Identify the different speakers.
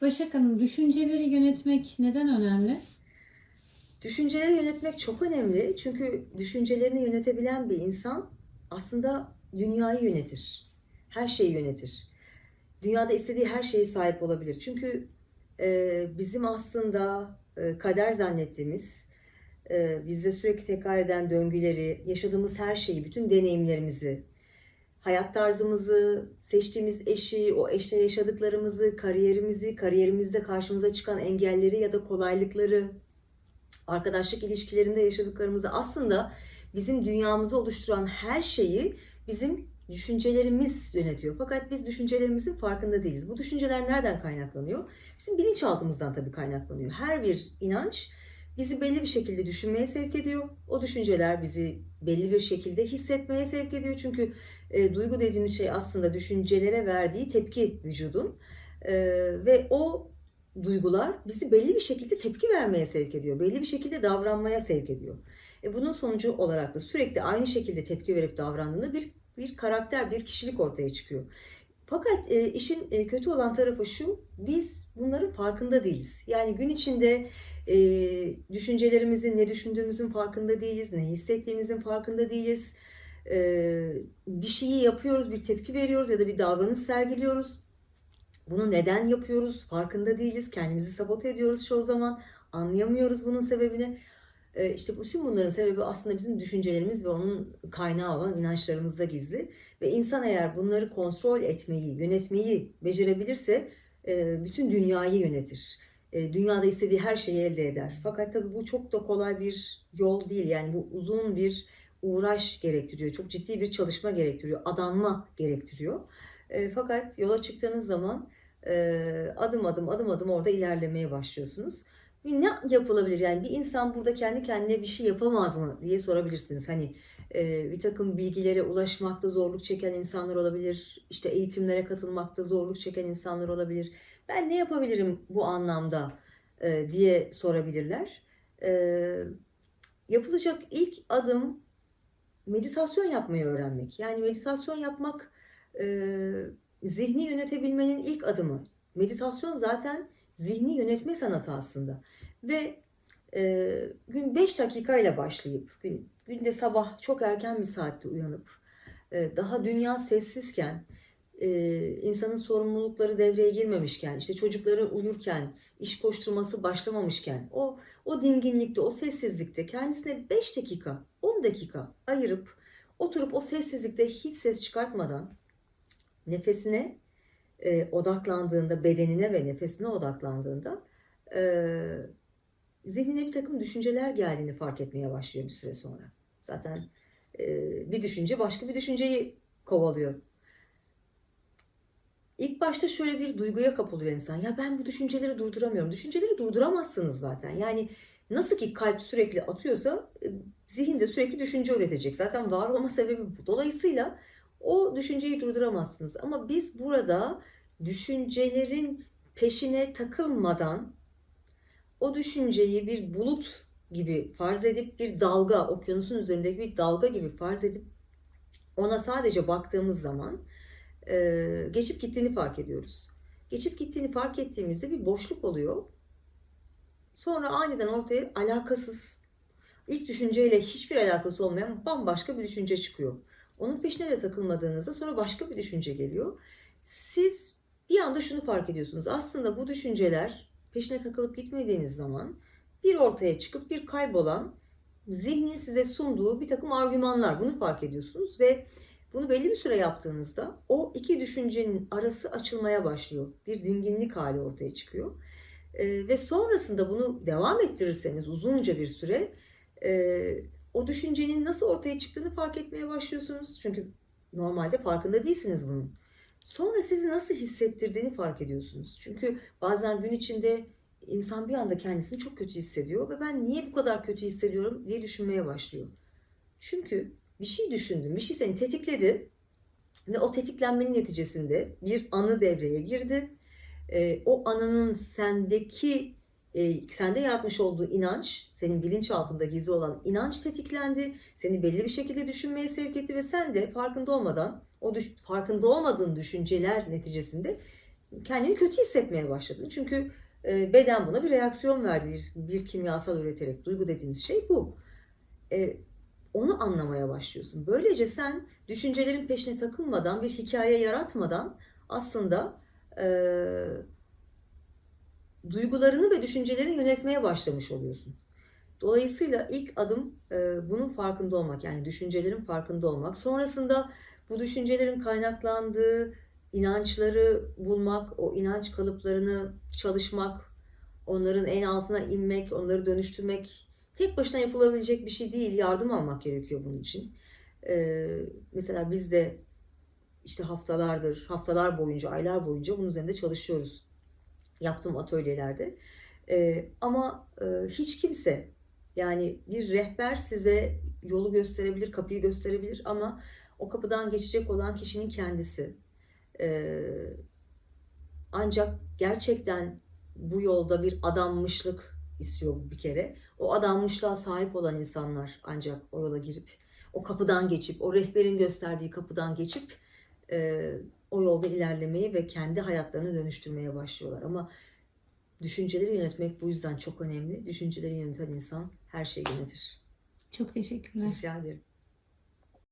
Speaker 1: Başak Hanım, düşünceleri yönetmek neden önemli?
Speaker 2: Düşünceleri yönetmek çok önemli. Çünkü düşüncelerini yönetebilen bir insan aslında dünyayı yönetir. Her şeyi yönetir. Dünyada istediği her şeye sahip olabilir. Çünkü e, bizim aslında e, kader zannettiğimiz, e, bizde sürekli tekrar eden döngüleri, yaşadığımız her şeyi, bütün deneyimlerimizi, hayat tarzımızı, seçtiğimiz eşi, o eşle yaşadıklarımızı, kariyerimizi, kariyerimizde karşımıza çıkan engelleri ya da kolaylıkları, arkadaşlık ilişkilerinde yaşadıklarımızı aslında bizim dünyamızı oluşturan her şeyi bizim düşüncelerimiz yönetiyor. Fakat biz düşüncelerimizin farkında değiliz. Bu düşünceler nereden kaynaklanıyor? Bizim bilinçaltımızdan tabii kaynaklanıyor. Her bir inanç bizi belli bir şekilde düşünmeye sevk ediyor. O düşünceler bizi belli bir şekilde hissetmeye sevk ediyor. Çünkü e, duygu dediğimiz şey aslında düşüncelere verdiği tepki vücudun. E, ve o duygular bizi belli bir şekilde tepki vermeye sevk ediyor. Belli bir şekilde davranmaya sevk ediyor. E bunun sonucu olarak da sürekli aynı şekilde tepki verip davrandığında bir bir karakter, bir kişilik ortaya çıkıyor. Fakat e, işin e, kötü olan tarafı şu, biz bunların farkında değiliz. Yani gün içinde e, düşüncelerimizin, ne düşündüğümüzün farkında değiliz, ne hissettiğimizin farkında değiliz. E, bir şeyi yapıyoruz, bir tepki veriyoruz ya da bir davranış sergiliyoruz. Bunu neden yapıyoruz? Farkında değiliz. Kendimizi sabote ediyoruz çoğu zaman. Anlayamıyoruz bunun sebebini. Ee, işte bütün bunların sebebi aslında bizim düşüncelerimiz ve onun kaynağı olan inançlarımızda gizli. Ve insan eğer bunları kontrol etmeyi, yönetmeyi becerebilirse e, bütün dünyayı yönetir. E, Dünyada istediği her şeyi elde eder. Fakat tabii bu çok da kolay bir yol değil. Yani bu uzun bir uğraş gerektiriyor. Çok ciddi bir çalışma gerektiriyor. Adanma gerektiriyor. E, Fakat yola çıktığınız zaman e, adım adım adım adım orada ilerlemeye başlıyorsunuz. Ne yapılabilir yani bir insan burada kendi kendine bir şey yapamaz mı diye sorabilirsiniz. Hani e, bir takım bilgilere ulaşmakta zorluk çeken insanlar olabilir, işte eğitimlere katılmakta zorluk çeken insanlar olabilir. Ben ne yapabilirim bu anlamda e, diye sorabilirler. E, yapılacak ilk adım meditasyon yapmayı öğrenmek. Yani meditasyon yapmak e, zihni yönetebilmenin ilk adımı. Meditasyon zaten zihni yönetme sanatı aslında. Ve e, gün 5 dakikayla başlayıp, gün, günde sabah çok erken bir saatte uyanıp, e, daha dünya sessizken, e, insanın sorumlulukları devreye girmemişken, işte çocukları uyurken, iş koşturması başlamamışken, o o dinginlikte, o sessizlikte kendisine 5 dakika, 10 dakika ayırıp oturup o sessizlikte hiç ses çıkartmadan nefesine e, odaklandığında, bedenine ve nefesine odaklandığında e, zihnine bir takım düşünceler geldiğini fark etmeye başlıyor bir süre sonra. Zaten e, bir düşünce başka bir düşünceyi kovalıyor. İlk başta şöyle bir duyguya kapılıyor insan. Ya ben bu düşünceleri durduramıyorum. Düşünceleri durduramazsınız zaten. Yani nasıl ki kalp sürekli atıyorsa e, zihin de sürekli düşünce üretecek. Zaten var olma sebebi bu. Dolayısıyla o düşünceyi durduramazsınız. Ama biz burada düşüncelerin peşine takılmadan o düşünceyi bir bulut gibi farz edip bir dalga, okyanusun üzerindeki bir dalga gibi farz edip ona sadece baktığımız zaman e, geçip gittiğini fark ediyoruz. Geçip gittiğini fark ettiğimizde bir boşluk oluyor. Sonra aniden ortaya alakasız, ilk düşünceyle hiçbir alakası olmayan bambaşka bir düşünce çıkıyor. Onun peşine de takılmadığınızda sonra başka bir düşünce geliyor. Siz bir anda şunu fark ediyorsunuz. Aslında bu düşünceler peşine takılıp gitmediğiniz zaman bir ortaya çıkıp bir kaybolan zihnin size sunduğu bir takım argümanlar. Bunu fark ediyorsunuz ve bunu belli bir süre yaptığınızda o iki düşüncenin arası açılmaya başlıyor. Bir dinginlik hali ortaya çıkıyor. Ee, ve sonrasında bunu devam ettirirseniz uzunca bir süre e, o düşüncenin nasıl ortaya çıktığını fark etmeye başlıyorsunuz. Çünkü normalde farkında değilsiniz bunun. Sonra sizi nasıl hissettirdiğini fark ediyorsunuz. Çünkü bazen gün içinde insan bir anda kendisini çok kötü hissediyor ve ben niye bu kadar kötü hissediyorum diye düşünmeye başlıyor. Çünkü bir şey düşündün, bir şey seni tetikledi ve o tetiklenmenin neticesinde bir anı devreye girdi. Ee, o anının sendeki e, sende yaratmış olduğu inanç, senin bilinçaltında gizli olan inanç tetiklendi. Seni belli bir şekilde düşünmeye sevk etti ve sen de farkında olmadan, o düş- farkında olmadığın düşünceler neticesinde kendini kötü hissetmeye başladın. Çünkü e, beden buna bir reaksiyon verdi. Bir, bir kimyasal üreterek. Duygu dediğimiz şey bu. E, onu anlamaya başlıyorsun. Böylece sen düşüncelerin peşine takılmadan, bir hikaye yaratmadan aslında e, duygularını ve düşüncelerini yönetmeye başlamış oluyorsun. Dolayısıyla ilk adım e, bunun farkında olmak, yani düşüncelerin farkında olmak. Sonrasında bu düşüncelerin kaynaklandığı inançları bulmak, o inanç kalıplarını çalışmak, onların en altına inmek, onları dönüştürmek tek başına yapılabilecek bir şey değil. Yardım almak gerekiyor bunun için. Ee, mesela biz de işte haftalardır, haftalar boyunca, aylar boyunca bunun üzerinde çalışıyoruz. Yaptığım atölyelerde. Ee, ama e, hiç kimse yani bir rehber size yolu gösterebilir, kapıyı gösterebilir ama o kapıdan geçecek olan kişinin kendisi. Ee, ancak gerçekten bu yolda bir adanmışlık istiyor bir kere. O adanmışlığa sahip olan insanlar ancak o yola girip, o kapıdan geçip, o rehberin gösterdiği kapıdan geçip e, o yolda ilerlemeye ve kendi hayatlarını dönüştürmeye başlıyorlar. Ama düşünceleri yönetmek bu yüzden çok önemli. Düşünceleri yöneten insan her şeyi yönetir.
Speaker 1: Çok teşekkürler.
Speaker 2: Rica ederim.